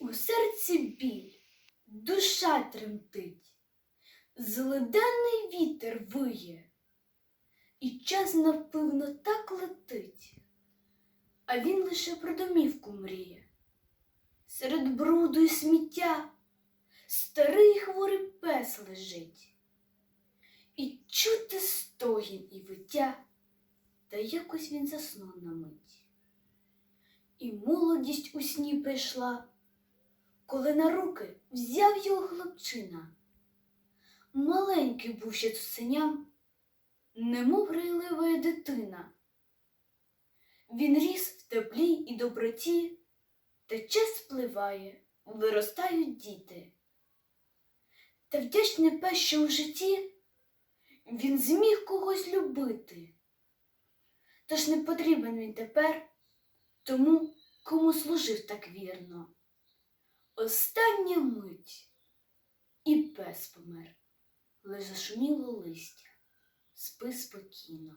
У серці біль, душа тремтить, злиденний вітер виє, і час напевно так летить, а він лише про домівку мріє. Серед бруду й сміття старий хворий пес лежить, і чути стогін і виття, та якось він заснув на мить. І молодість у сні прийшла, коли на руки взяв його хлопчина. Маленький був ще цуценям, немов грайлива дитина. Він ріс в теплі і доброті, та час спливає, виростають діти. Та вдячний пес, що в житті він зміг когось любити. Тож не потрібен він тепер тому, кому служив так вірно. Остання мить, і пес помер, лиш зашуміло листя, спи спокійно.